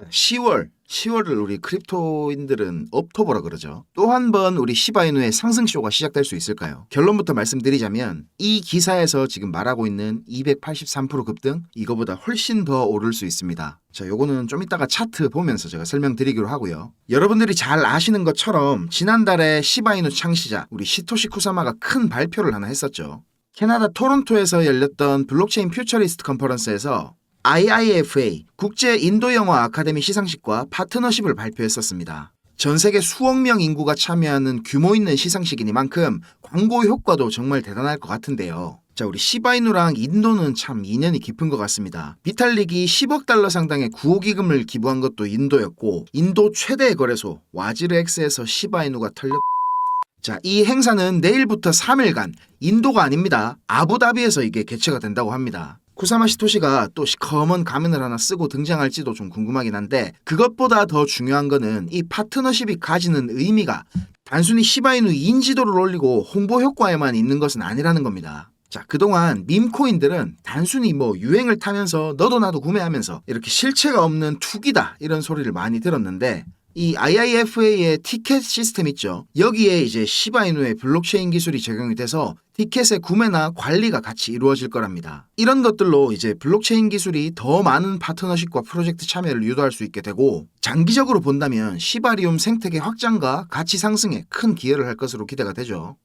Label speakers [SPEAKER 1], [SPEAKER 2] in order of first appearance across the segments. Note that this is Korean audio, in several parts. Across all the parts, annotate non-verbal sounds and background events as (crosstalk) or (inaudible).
[SPEAKER 1] 자, 10월, 10월을 우리 크립토인들은 업토버라 그러죠. 또 한 번 우리 시바이누의 상승쇼가 시작될 수 있을까요? 결론부터 말씀드리자면 이 기사에서 지금 말하고 있는 283% 급등 이거보다 훨씬 더 오를 수 있습니다. 자, 요거는 좀 이따가 차트 보면서 제가 설명드리기로 하고요. 여러분들이 잘 아시는 것처럼 지난달에 시바이누 창시자 우리 시토시 쿠사마가 큰 발표를 하나 했었죠. 캐나다 토론토에서 열렸던 블록체인 퓨처리스트 컨퍼런스에서 IIFA 국제 인도 영어 아카데미 시상식과 파트너십을 발표했었습니다. 전 세계 수억 명 인구가 참여하는 규모 있는 시상식이니만큼 광고 효과도 정말 대단할 것 같은데요. 자, 우리 시바이누랑 인도는 참 인연이 깊은 것 같습니다. 비탈릭이 10억 달러 상당의 구호기금을 기부한 것도 인도였고, 인도 최대 거래소 와지르엑스에서 시바이누가 털렸 (laughs) 자, 이 행사는 내일부터 3일간 인도가 아닙니다. 아부다비에서 이게 개최가 된다고 합니다. 쿠사마 시토시가 또 시커먼 가면을 하나 쓰고 등장할지도 좀 궁금하긴 한데 그것보다 더 중요한 거는 이 파트너십이 가지는 의미가 단순히 시바이누 인지도를 올리고 홍보 효과에만 있는 것은 아니라는 겁니다. 자, 그동안 밈코인들은 단순히 뭐 유행을 타면서 너도 나도 구매하면서 이렇게 실체가 없는 투기다 이런 소리를 많이 들었는데 이 IIFA의 티켓 시스템 있죠. 여기에 이제 시바이누의 블록체인 기술이 적용이 돼서 티켓의 구매나 관리가 같이 이루어질 거랍니다. 이런 것들로 이제 블록체인 기술이 더 많은 파트너십과 프로젝트 참여를 유도할 수 있게 되고 장기적으로 본다면 시바리움 생태계 확장과 가치 상승에 큰 기여를 할 것으로 기대가 되죠.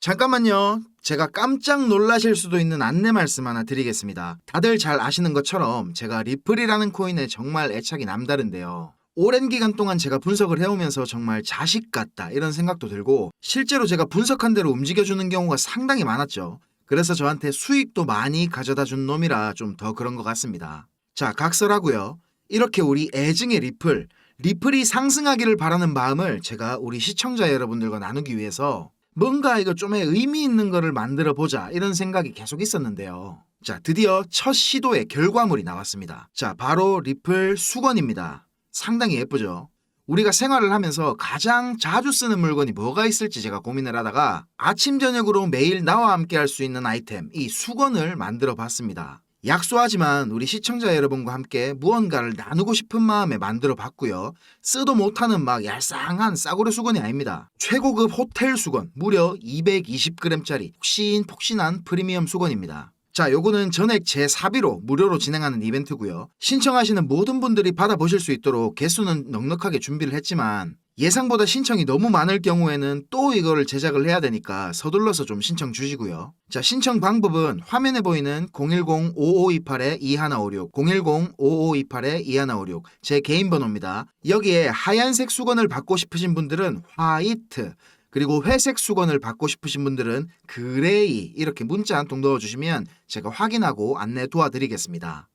[SPEAKER 1] 잠깐만요. 제가 깜짝 놀라실 수도 있는 안내 말씀 하나 드리겠습니다. 다들 잘 아시는 것처럼 제가 리플이라는 코인에 정말 애착이 남다른데요. 오랜 기간 동안 제가 분석을 해오면서 정말 자식 같다 이런 생각도 들고 실제로 제가 분석한 대로 움직여주는 경우가 상당히 많았죠. 그래서 저한테 수익도 많이 가져다 준 놈이라 좀 더 그런 것 같습니다. 자, 각설하고요. 이렇게 우리 애증의 리플, 리플이 상승하기를 바라는 마음을 제가 우리 시청자 여러분들과 나누기 위해서 뭔가 이거 좀의 의미 있는 거를 만들어 보자 이런 생각이 계속 있었는데요. 자, 드디어 첫 시도의 결과물이 나왔습니다. 자, 바로 리플 수건입니다. 상당히 예쁘죠? 우리가 생활을 하면서 가장 자주 쓰는 물건이 뭐가 있을지 제가 고민을 하다가 아침 저녁으로 매일 나와 함께 할 수 있는 아이템 이 수건을 만들어 봤습니다. 약소하지만 우리 시청자 여러분과 함께 무언가를 나누고 싶은 마음에 만들어 봤고요. 쓰도 못하는 막 얄쌍한 싸구려 수건이 아닙니다. 최고급 호텔 수건, 무려 220g짜리 폭신폭신한 프리미엄 수건입니다. 자, 요거는 전액 제 사비로 무료로 진행하는 이벤트고요. 신청하시는 모든 분들이 받아보실 수 있도록 개수는 넉넉하게 준비를 했지만 예상보다 신청이 너무 많을 경우에는 또 이거를 제작을 해야 되니까 서둘러서 좀 신청 주시고요. 자, 신청 방법은 화면에 보이는 010-5528-2156, 010-5528-2156, 제 개인 번호입니다. 여기에 하얀색 수건을 받고 싶으신 분들은 화이트, 그리고 회색 수건을 받고 싶으신 분들은 그레이 이렇게 문자 한 통 넣어주시면 제가 확인하고 안내 도와드리겠습니다.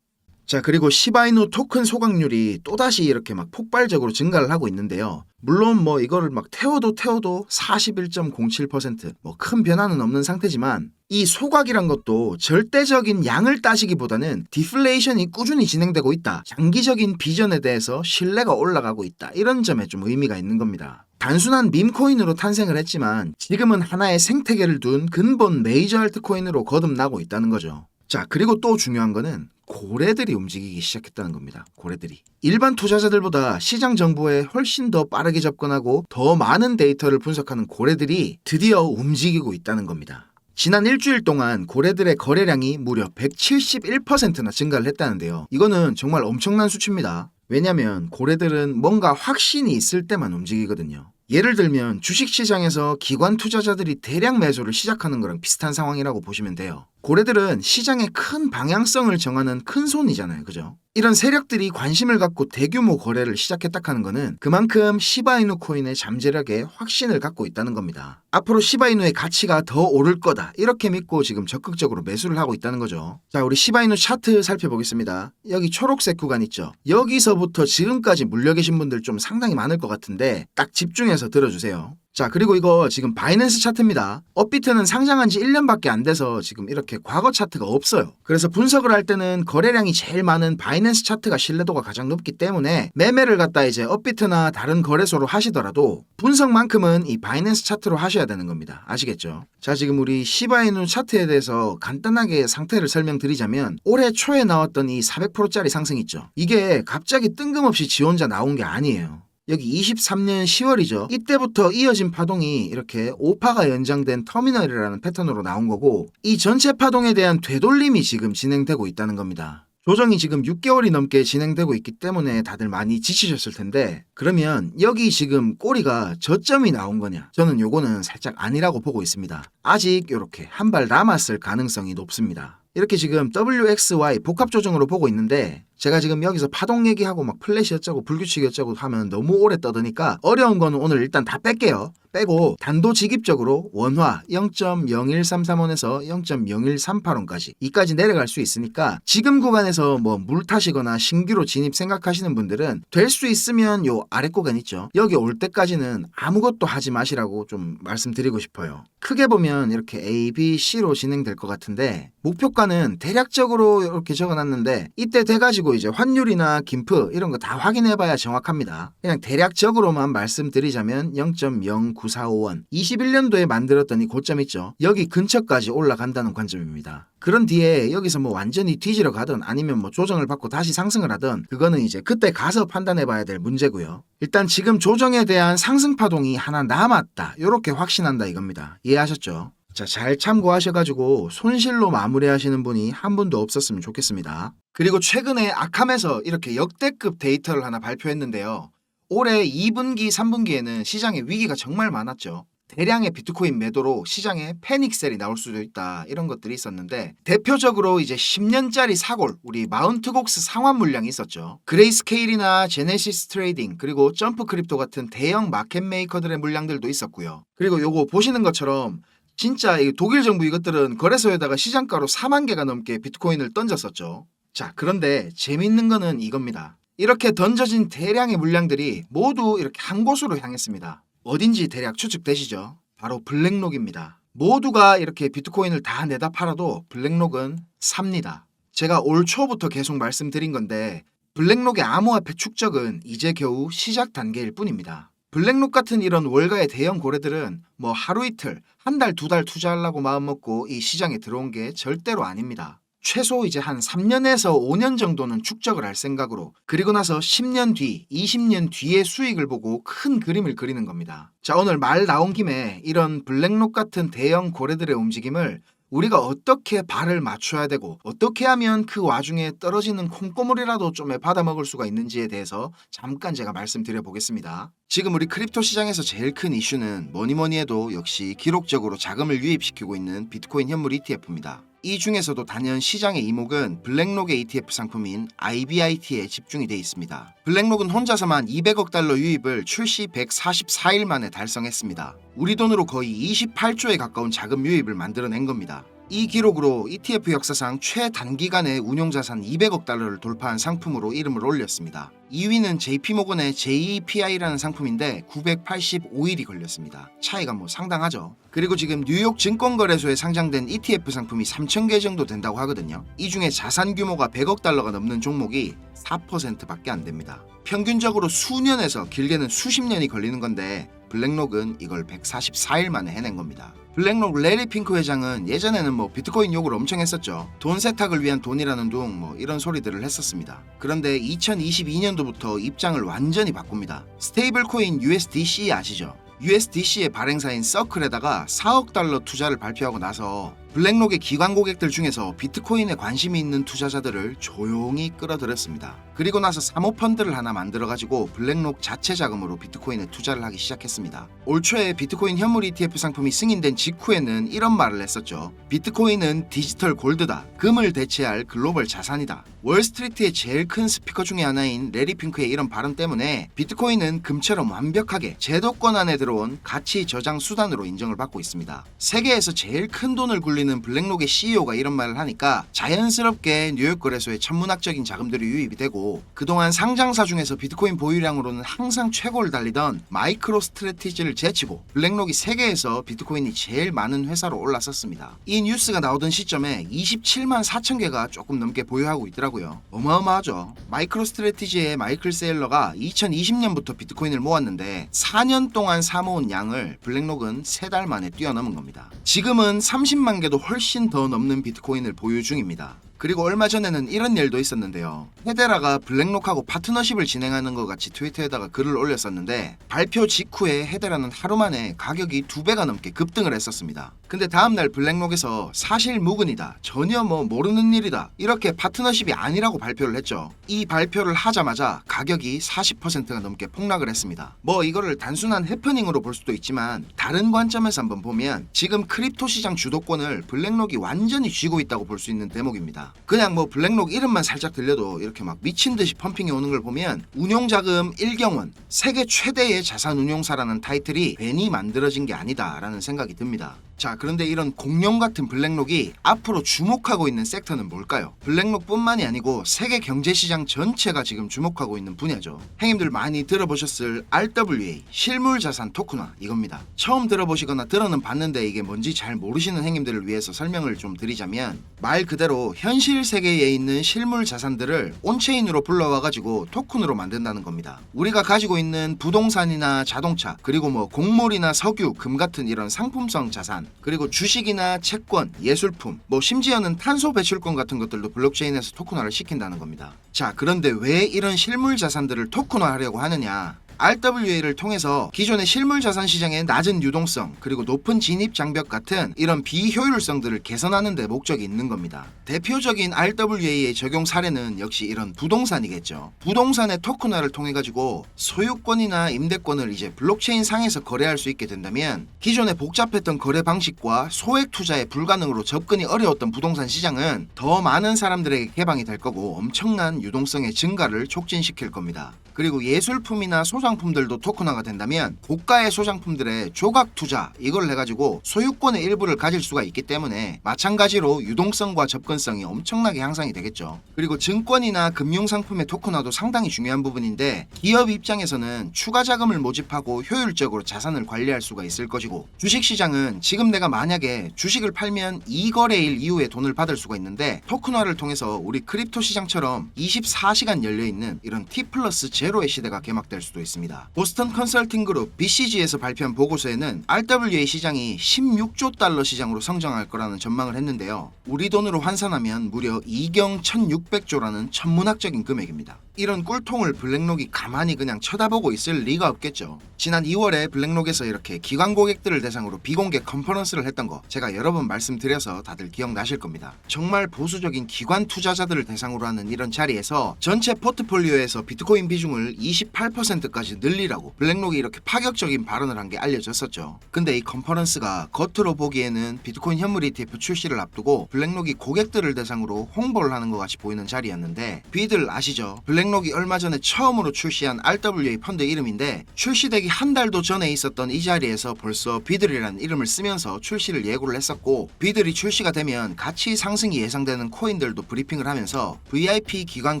[SPEAKER 1] 자, 그리고 시바이누 토큰 소각률이 또다시 이렇게 막 폭발적으로 증가를 하고 있는데요. 물론 뭐 이거를 막 태워도 태워도 41.07%뭐 큰 변화는 없는 상태지만 이 소각이란 것도 절대적인 양을 따지기보다는 디플레이션이 꾸준히 진행되고 있다. 장기적인 비전에 대해서 신뢰가 올라가고 있다. 이런 점에 좀 의미가 있는 겁니다. 단순한 밈코인으로 탄생을 했지만 지금은 하나의 생태계를 둔 근본 메이저 알트코인으로 거듭나고 있다는 거죠. 자, 그리고 또 중요한 거는 고래들이 움직이기 시작했다는 겁니다. 고래들이. 일반 투자자들보다 시장 정보에 훨씬 더 빠르게 접근하고 더 많은 데이터를 분석하는 고래들이 드디어 움직이고 있다는 겁니다. 지난 일주일 동안 고래들의 거래량이 무려 171%나 증가를 했다는데요. 이거는 정말 엄청난 수치입니다. 왜냐면 고래들은 뭔가 확신이 있을 때만 움직이거든요. 예를 들면 주식시장에서 기관 투자자들이 대량 매수를 시작하는 거랑 비슷한 상황이라고 보시면 돼요. 고래들은 시장의 큰 방향성을 정하는 큰 손이잖아요. 그죠? 이런 세력들이 관심을 갖고 대규모 거래를 시작했다 하는 거는 그만큼 시바이누 코인의 잠재력에 확신을 갖고 있다는 겁니다. 앞으로 시바이누의 가치가 더 오를 거다. 이렇게 믿고 지금 적극적으로 매수를 하고 있다는 거죠. 자, 우리 시바이누 차트 살펴보겠습니다. 여기 초록색 구간 있죠. 여기서부터 지금까지 물려 계신 분들 좀 상당히 많을 것 같은데 딱 집중해서 들어주세요. 자, 그리고 이거 지금 바이낸스 차트입니다. 업비트는 상장한 지 1년밖에 안 돼서 지금 이렇게 과거 차트가 없어요. 그래서 분석을 할 때는 거래량이 제일 많은 바이낸스 차트가 신뢰도가 가장 높기 때문에 매매를 갖다 이제 업비트나 다른 거래소로 하시더라도 분석만큼은 이 바이낸스 차트로 하셔야 되는 겁니다. 아시겠죠? 자, 지금 우리 시바이누 차트에 대해서 간단하게 상태를 설명드리자면 올해 초에 나왔던 이 400%짜리 상승 있죠. 이게 갑자기 뜬금없이 지 혼자 나온 게 아니에요. 여기 23년 10월이죠. 이때부터 이어진 파동이 이렇게 5파가 연장된 터미널이라는 패턴으로 나온 거고 이 전체 파동에 대한 되돌림이 지금 진행되고 있다는 겁니다. 조정이 지금 6개월이 넘게 진행되고 있기 때문에 다들 많이 지치셨을 텐데 그러면 여기 지금 꼬리가 저점이 나온 거냐? 저는 요거는 살짝 아니라고 보고 있습니다. 아직 이렇게 한 발 남았을 가능성이 높습니다. 이렇게 지금 WXY 복합 조정으로 보고 있는데 제가 지금 여기서 파동 얘기하고 막 플래시 어쩌고 불규칙 어쩌고 하면 너무 오래 떠드니까 어려운 거는 오늘 일단 다 뺄게요. 빼고 단도직입적으로 원화 0.01331원에서 0.01381원까지 이까지 내려갈 수 있으니까 지금 구간에서 뭐 물 타시거나 신규로 진입 생각하시는 분들은 될 수 있으면 요 아래 구간 있죠. 여기 올 때까지는 아무것도 하지 마시라고 좀 말씀드리고 싶어요. 크게 보면 이렇게 A, B, C로 진행될 것 같은데 목표가는 대략적으로 이렇게 적어놨는데 이때 돼가지고 이제 환율이나 김프 이런 거 다 확인해봐야 정확합니다. 그냥 대략적으로만 말씀드리자면 0.0945원 21년도에 만들었던 이 고점 있죠. 여기 근처까지 올라간다는 관점입니다. 그런 뒤에 여기서 뭐 완전히 뒤지러 가든 아니면 뭐 조정을 받고 다시 상승을 하든 그거는 이제 그때 가서 판단해 봐야 될 문제고요. 일단 지금 조정에 대한 상승 파동이 하나 남았다. 이렇게 확신한다 이겁니다. 이해하셨죠? 자, 잘 참고하셔가지고 손실로 마무리하시는 분이 한 분도 없었으면 좋겠습니다. 그리고 최근에 아캄에서 이렇게 역대급 데이터를 하나 발표했는데요. 올해 2분기, 3분기에는 시장에 위기가 정말 많았죠. 대량의 비트코인 매도로 시장에 패닉셀이 나올 수도 있다 이런 것들이 있었는데 대표적으로 이제 10년짜리 사골 우리 마운트곡스 상환 물량이 있었죠 그레이스케일이나 제네시스 트레이딩 그리고 점프 크립토 같은 대형 마켓 메이커들의 물량들도 있었고요 그리고 요거 보시는 것처럼 진짜 이 독일 정부 이것들은 거래소에다가 시장가로 4만 개가 넘게 비트코인을 던졌었죠 자 그런데 재밌는 거는 이겁니다 이렇게 던져진 대량의 물량들이 모두 이렇게 한 곳으로 향했습니다 어딘지 대략 추측되시죠? 바로 블랙록입니다. 모두가 이렇게 비트코인을 다 내다 팔아도 블랙록은 삽니다. 제가 올 초부터 계속 말씀드린 건데 블랙록의 암호화폐 축적은 이제 겨우 시작 단계일 뿐입니다. 블랙록 같은 이런 월가의 대형 고래들은 뭐 하루 이틀, 한 달, 두 달 투자하려고 마음먹고 이 시장에 들어온 게 절대로 아닙니다. 최소 이제 한 3년에서 5년 정도는 축적을 할 생각으로 그리고 나서 10년 뒤, 20년 뒤의 수익을 보고 큰 그림을 그리는 겁니다. 자, 오늘 말 나온 김에 이런 블랙록 같은 대형 고래들의 움직임을 우리가 어떻게 발을 맞춰야 되고 어떻게 하면 그 와중에 떨어지는 콩고물이라도 좀 받아 먹을 수가 있는지에 대해서 잠깐 제가 말씀드려 보겠습니다. 지금 우리 크립토 시장에서 제일 큰 이슈는 뭐니 뭐니 해도 역시 기록적으로 자금을 유입시키고 있는 비트코인 현물 ETF입니다. 이 중에서도 단연 시장의 이목은 블랙록의 ETF 상품인 IBIT에 집중이 돼 있습니다. 블랙록은 혼자서만 200억 달러 유입을 출시 144일 만에 달성했습니다. 우리 돈으로 거의 28조에 가까운 자금 유입을 만들어낸 겁니다. 이 기록으로 ETF 역사상 최단기간에 운용자산 200억 달러를 돌파한 상품으로 이름을 올렸습니다. 2위는 JP모건의 JEPI라는 상품인데 985일이 걸렸습니다. 차이가 뭐 상당하죠. 그리고 지금 뉴욕 증권거래소에 상장된 ETF 상품이 3,000개 정도 된다고 하거든요. 이 중에 자산 규모가 100억 달러가 넘는 종목이 4%밖에 안 됩니다. 평균적으로 수년에서 길게는 수십 년이 걸리는 건데 블랙록은 이걸 144일 만에 해낸 겁니다. 블랙록 레리 핑크 회장은 예전에는 뭐 비트코인 욕을 엄청 했었죠. 돈 세탁을 위한 돈이라는 둥 뭐 이런 소리들을 했었습니다. 그런데 2022년도부터 입장을 완전히 바꿉니다. 스테이블 코인 USDC 아시죠? USDC의 발행사인 서클에다가 4억 달러 투자를 발표하고 나서 블랙록의 기관 고객들 중에서 비트코인에 관심이 있는 투자자들을 조용히 끌어들였습니다. 그리고 나서 사모펀드를 하나 만들어가지고 블랙록 자체 자금으로 비트코인에 투자를 하기 시작했습니다. 올 초에 비트코인 현물 ETF 상품이 승인된 직후에는 이런 말을 했었죠. 비트코인은 디지털 골드다. 금을 대체할 글로벌 자산이다. 월스트리트의 제일 큰 스피커 중에 하나인 레리 핑크의 이런 발언 때문에 비트코인은 금처럼 완벽하게 제도권 안에 들어온 가치 저장 수단으로 인정을 받고 있습니다. 세계에서 제일 큰 돈을 굴리는 불리는 블랙록의 CEO가 이런 말을 하니까 자연스럽게 뉴욕 거래소에 천문학적인 자금들이 유입이 되고 그동안 상장사 중에서 비트코인 보유량으로는 항상 최고를 달리던 마이크로 스트레티지를 제치고 블랙록이 세계에서 비트코인이 제일 많은 회사로 올라섰습니다. 이 뉴스가 나오던 시점에 27만 4천 개가 조금 넘게 보유하고 있더라고요. 어마어마하죠. 마이크로 스트레티지의 마이클 세일러가 2020년부터 비트코인을 모았는데 4년 동안 사모은 양을 블랙록은 3달 만에 뛰어넘은 겁니다. 지금은 30만 개도 훨씬 더 넘는 비트코인을 보유 중입니다. 그리고 얼마 전에는 이런 일도 있었는데요. 헤데라가 블랙록하고 파트너십을 진행하는 것 같이 트위터에다가 글을 올렸었는데 발표 직후에 헤데라는 하루 만에 가격이 두 배가 넘게 급등을 했었습니다. 근데 다음날 블랙록에서 사실 무근이다. 전혀 뭐 모르는 일이다. 이렇게 파트너십이 아니라고 발표를 했죠. 이 발표를 하자마자 가격이 40%가 넘게 폭락을 했습니다. 뭐 이거를 단순한 해프닝으로 볼 수도 있지만 다른 관점에서 한번 보면 지금 크립토 시장 주도권을 블랙록이 완전히 쥐고 있다고 볼 수 있는 대목입니다. 그냥 뭐 블랙록 이름만 살짝 들려도 이렇게 막 미친 듯이 펌핑이 오는 걸 보면 운용자금 1경원 세계 최대의 자산 운용사라는 타이틀이 괜히 만들어진 게 아니다라는 생각이 듭니다. 자, 그런데 이런 공룡 같은 블랙록이 앞으로 주목하고 있는 섹터는 뭘까요? 블랙록뿐만이 아니고 세계 경제 시장 전체가 지금 주목하고 있는 분야죠. 행님들 많이 들어보셨을 RWA 실물 자산 토큰화 이겁니다. 처음 들어보시거나 들어는 봤는데 이게 뭔지 잘 모르시는 행님들을 위해서 설명을 좀 드리자면 말 그대로 현실 세계에 있는 실물 자산들을 온체인으로 불러와 가지고 토큰으로 만든다는 겁니다. 우리가 가지고 있는 부동산이나 자동차 그리고 뭐 곡물이나 석유, 금 같은 이런 상품성 자산 그리고 주식이나 채권, 예술품, 뭐 심지어는 탄소 배출권 같은 것들도 블록체인에서 토큰화를 시킨다는 겁니다. 자, 그런데 왜 이런 실물 자산들을 토큰화하려고 하느냐? RWA를 통해서 기존의 실물 자산 시장의 낮은 유동성 그리고 높은 진입 장벽 같은 이런 비효율성들을 개선하는 데 목적이 있는 겁니다. 대표적인 RWA의 적용 사례는 역시 이런 부동산이겠죠. 부동산의 토큰화를 통해 가지고 소유권이나 임대권을 이제 블록체인 상에서 거래할 수 있게 된다면 기존의 복잡했던 거래 방식과 소액 투자에 불가능으로 접근이 어려웠던 부동산 시장은 더 많은 사람들에게 개방이 될 거고 엄청난 유동성의 증가를 촉진시킬 겁니다. 그리고 예술품이나 소장 품들도 토큰화가 된다면 고가의 소장품들의 조각 투자 이걸 해가지고 소유권의 일부를 가질 수가 있기 때문에 마찬가지로 유동성과 접근성이 엄청나게 향상이 되겠죠. 그리고 증권이나 금융상품의 토큰화도 상당히 중요한 부분인데 기업 입장에서는 추가 자금을 모집하고 효율적으로 자산을 관리할 수가 있을 것이고 주식시장은 지금 내가 만약에 주식을 팔면 이 거래일 이후에 돈을 받을 수가 있는데 토큰화를 통해서 우리 크립토 시장처럼 24시간 열려있는 이런 T 플러스 제로의 시대가 개막될 수도 있습니다. 보스턴 컨설팅 그룹 BCG에서 발표한 보고서에는 RWA 시장이 16조 달러 시장으로 성장할 거라는 전망을 했는데요. 우리 돈으로 환산하면 무려 2경 1600조라는 천문학적인 금액입니다. 이런 꿀통을 블랙록이 가만히 그냥 쳐다보고 있을 리가 없겠죠. 지난 2월에 블랙록에서 이렇게 기관 고객들을 대상으로 비공개 컨퍼런스를 했던 거 제가 여러 번 말씀드려서 다들 기억나실 겁니다. 정말 보수적인 기관 투자자들을 대상으로 하는 이런 자리에서 전체 포트폴리오에서 비트코인 비중을 28%까지 늘리라고 블랙록이 이렇게 파격적인 발언을 한 게 알려졌었죠. 근데 이 컨퍼런스가 겉으로 보기에는 비트코인 현물 ETF 출시를 앞두고 블랙록이 고객들을 대상으로 홍보를 하는 것 같이 보이는 자리였는데 비들 아시죠? 블랙 록이 얼마 전에 처음으로 출시한 RWA 펀드 이름인데 출시되기 한 달도 전에 있었던 이 자리에서 벌써 비들이라는 이름을 쓰면서 출시를 예고를 했었고 비들이 출시가 되면 가치 상승이 예상되는 코인들도 브리핑을 하면서 VIP 기관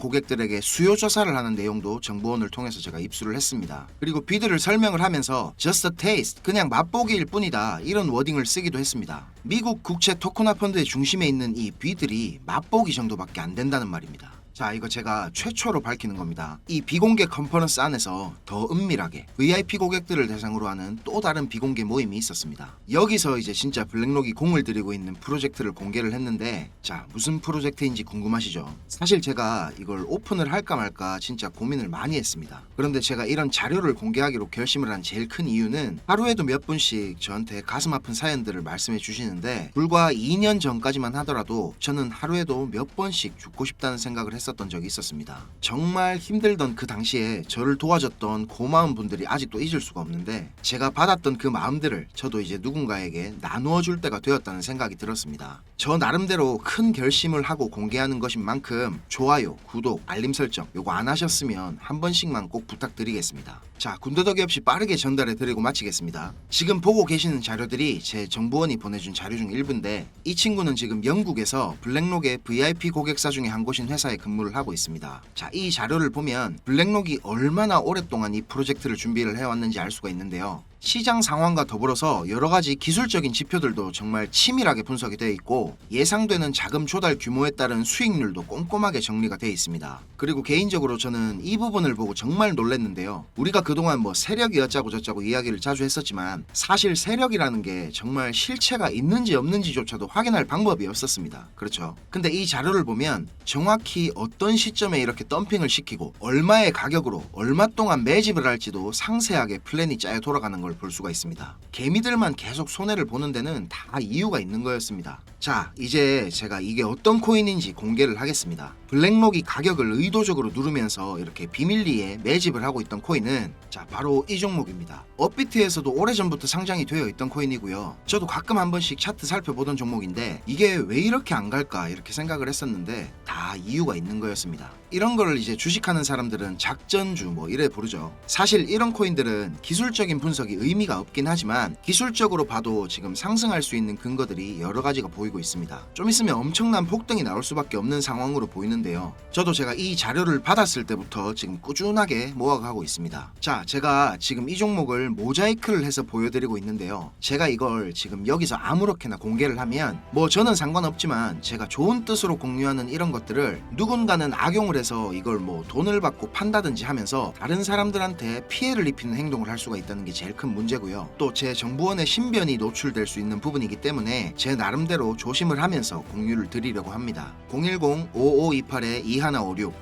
[SPEAKER 1] 고객들에게 수요 조사를 하는 내용도 정보원을 통해서 제가 입수를 했습니다. 그리고 비들을 설명을 하면서 just a taste 그냥 맛보기일 뿐이다 이런 워딩을 쓰기도 했습니다. 미국 국채 토큰화 펀드의 중심에 있는 이 비들이 맛보기 정도밖에 안 된다는 말입니다. 자, 이거 제가 최초로 밝히는 겁니다. 이 비공개 컨퍼런스 안에서 더 은밀하게 VIP 고객들을 대상으로 하는 또 다른 비공개 모임이 있었습니다. 여기서 이제 진짜 블랙록이 공을 들이고 있는 프로젝트를 공개를 했는데, 자, 무슨 프로젝트인지 궁금하시죠? 사실 제가 이걸 오픈을 할까 말까 진짜 고민을 많이 했습니다. 그런데 제가 이런 자료를 공개하기로 결심을 한 제일 큰 이유는 하루에도 몇 분씩 저한테 가슴 아픈 사연들을 말씀해 주시는데, 불과 2년 전까지만 하더라도 저는 하루에도 몇 번씩 죽고 싶다는 생각을 했었 했었던 적이 있었습니다. 정말 힘들던 그 당시에 저를 도와줬던 고마운 분들이 아직도 잊을 수가 없는데 제가 받았던 그 마음들을 저도 이제 누군가에게 나누어 줄 때가 되었다는 생각이 들었습니다. 저 나름대로 큰 결심을 하고 공개하는 것인 만큼 좋아요, 구독, 알림 설정 요거 안 하셨으면 한 번씩만 꼭 부탁드리겠습니다. 자, 군더더기 없이 빠르게 전달해 드리고 마치겠습니다. 지금 보고 계시는 자료들이 제 정보원이 보내준 자료 중 일부인데 이 친구는 지금 영국에서 블랙록의 VIP 고객사 중에 한 곳인 회사에 근무 를 하고 있습니다. 자, 이 자료를 보면 블랙록이 얼마나 오랫동안 이 프로젝트를 준비를 해왔는지 알 수가 있는데요. 시장 상황과 더불어서 여러 가지 기술적인 지표들도 정말 치밀하게 분석이 되어 있고 예상되는 자금 조달 규모에 따른 수익률도 꼼꼼하게 정리가 되어 있습니다. 그리고 개인적으로 저는 이 부분을 보고 정말 놀랐는데요. 우리가 그동안 뭐 세력이 어쩌고 저쩌고 이야기를 자주 했었지만 사실 세력이라는 게 정말 실체가 있는지 없는지조차도 확인할 방법이 없었습니다. 그렇죠. 근데 이 자료를 보면 정확히 어떤 시점에 이렇게 덤핑을 시키고 얼마의 가격으로 얼마 동안 매집을 할지도 상세하게 플랜이 짜여 돌아가는 걸볼 수가 있습니다. 개미들만 계속 손해를 보는 데는 다 이유가 있는 거였습니다. 자, 이제 제가 이게 어떤 코인인지 공개를 하겠습니다. 블랙록이 가격을 의도적으로 누르면서 이렇게 비밀리에 매집을 하고 있던 코인은 자, 바로 이 종목입니다. 업비트에서도 오래전부터 상장이 되어 있던 코인이고요. 저도 가끔 한 번씩 차트 살펴보던 종목인데 이게 왜 이렇게 안 갈까 이렇게 생각을 했었는데 다 이유가 있는 거였습니다. 이런 걸 이제 주식하는 사람들은 작전주 뭐 이래 부르죠. 사실 이런 코인들은 기술적인 분석이 의미가 없긴 하지만 기술적으로 봐도 지금 상승할 수 있는 근거들이 여러 가지가 보이고 있습니다. 좀 있으면 엄청난 폭등이 나올 수밖에 없는 상황으로 보이는데요. 저도 제가 이 자료를 받았을 때부터 지금 꾸준하게 모아가고 있습니다. 자, 제가 지금 이 종목을 모자이크를 해서 보여드리고 있는데요. 제가 이걸 지금 여기서 아무렇게나 공개를 하면 뭐 저는 상관없지만 제가 좋은 뜻으로 공유하는 이런 것들 을 누군가는 악용을 해서 이걸 뭐 돈을 받고 판다든지 하면서 다른 사람들한테 피해를 입히는 행동을 할 수가 있다는 게 제일 큰 문제고요. 또 제 정보원의 신변이 노출될 수 있는 부분이기 때문에 제 나름대로 조심을 하면서 공유를 드리려고 합니다. 010-5528-2156,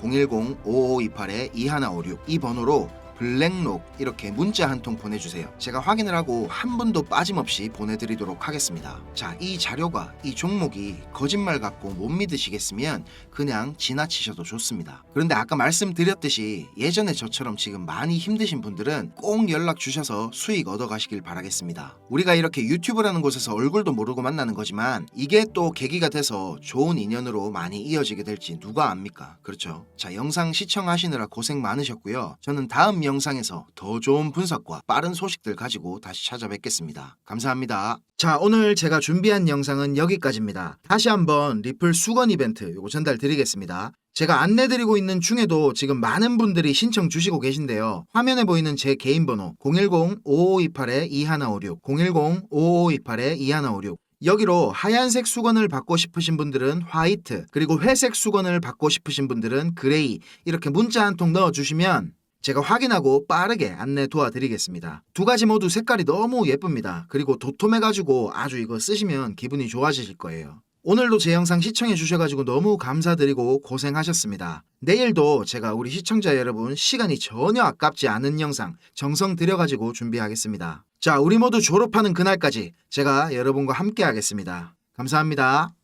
[SPEAKER 1] 010-5528-2156 이 번호로 블랙록 이렇게 문자 한 통 보내주세요. 제가 확인을 하고 한 분도 빠짐없이 보내드리도록 하겠습니다. 자, 이 자료가 이 종목이 거짓말 같고 못 믿으시겠으면 그냥 지나치셔도 좋습니다. 그런데 아까 말씀드렸듯이 예전에 저처럼 지금 많이 힘드신 분들은 꼭 연락 주셔서 수익 얻어가시길 바라겠습니다. 우리가 이렇게 유튜브라는 곳에서 얼굴도 모르고 만나는 거지만 이게 또 계기가 돼서 좋은 인연으로 많이 이어지게 될지 누가 압니까? 그렇죠. 자, 영상 시청하시느라 고생 많으셨고요. 저는 다음 영상에서 더 좋은 분석과 빠른 소식들 가지고 다시 찾아뵙겠습니다. 감사합니다. 자, 오늘 제가 준비한 영상은 여기까지입니다. 다시 한번 리플 수건 이벤트 요거 전달 드리겠습니다. 제가 안내드리고 있는 중에도 지금 많은 분들이 신청 주시고 계신데요. 화면에 보이는 제 개인 번호 010-5528-2156, 010-5528-2156 여기로 하얀색 수건을 받고 싶으신 분들은 화이트, 그리고 회색 수건을 받고 싶으신 분들은 그레이 이렇게 문자 한 통 넣어주시면 제가 확인하고 빠르게 안내 도와드리겠습니다. 두 가지 모두 색깔이 너무 예쁩니다. 그리고 도톰해가지고 아주 이거 쓰시면 기분이 좋아지실 거예요. 오늘도 제 영상 시청해 주셔가지고 너무 감사드리고 고생하셨습니다. 내일도 제가 우리 시청자 여러분 시간이 전혀 아깝지 않은 영상 정성 들여가지고 준비하겠습니다. 자, 우리 모두 졸업하는 그날까지 제가 여러분과 함께 하겠습니다. 감사합니다.